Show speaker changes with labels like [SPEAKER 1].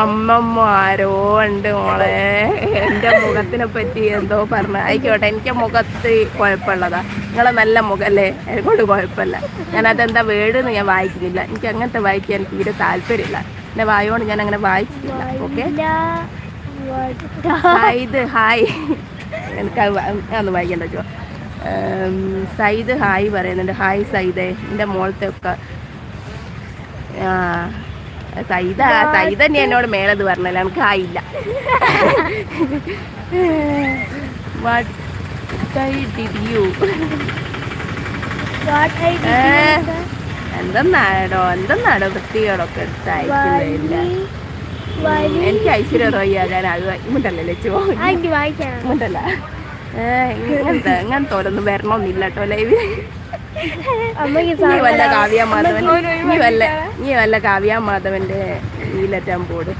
[SPEAKER 1] അമ്മമ്മ ആരോ ഉണ്ട് മോളെ. എന്റെ മുഖത്തിനെ പറ്റി എന്തോ പറഞ്ഞ. ആയിക്കോട്ടെ എനിക്ക് മുഖത്ത് കുഴപ്പമുള്ളതാ. നിങ്ങളെ നല്ല മുഖല്ലേ എന്നെക്കൊണ്ട് കുഴപ്പമില്ല. ഞാൻ അതെന്താ വേടെന്ന് ഞാൻ വായിക്കുന്നില്ല. എനിക്ക് അങ്ങനത്തെ വായിക്കാൻ എനിക്ക് തീരെ താല്പര്യമില്ല. എന്റെ വായോണ്ട് ഞാൻ അങ്ങനെ വായിച്ചിട്ടില്ല. ഓക്കെ? സൈദ് ഹായ്. എനിക്ക് അത് വായിക്കണ്ട സൈദ് ഹായ് പറയുന്നുണ്ട്. ഹായ് സൈദേ എന്റെ മോളത്തെ ഒക്കെ ആ സൈത സൈദ തന്നെ എന്നോട് മേലത് പറഞ്ഞല്ല എനിക്ക് ആയില്ല? എന്തെന്നാടോ എന്തെന്നാടോ വൃത്തികളൊക്കെ എടുത്ത് അയക്കുന്നില്ല എനിക്ക് ഐശ്വര്യ റോയി ആകാൻ അത് ഇങ്ങോട്ടല്ലേ ലച്ചു ഏ ഇങ്ങനത്തെ ഇങ്ങനത്തെ ഓരോന്നും വരണമെന്നില്ല കേട്ടോ
[SPEAKER 2] ലൈവിൽ
[SPEAKER 1] നീ വല്ല കാവ്യ മാധവൻ നീ വല്ല നീ വല്ല കാവ്യ മാധവന്റെ ഇതിലെറ്റാൻ പോട്.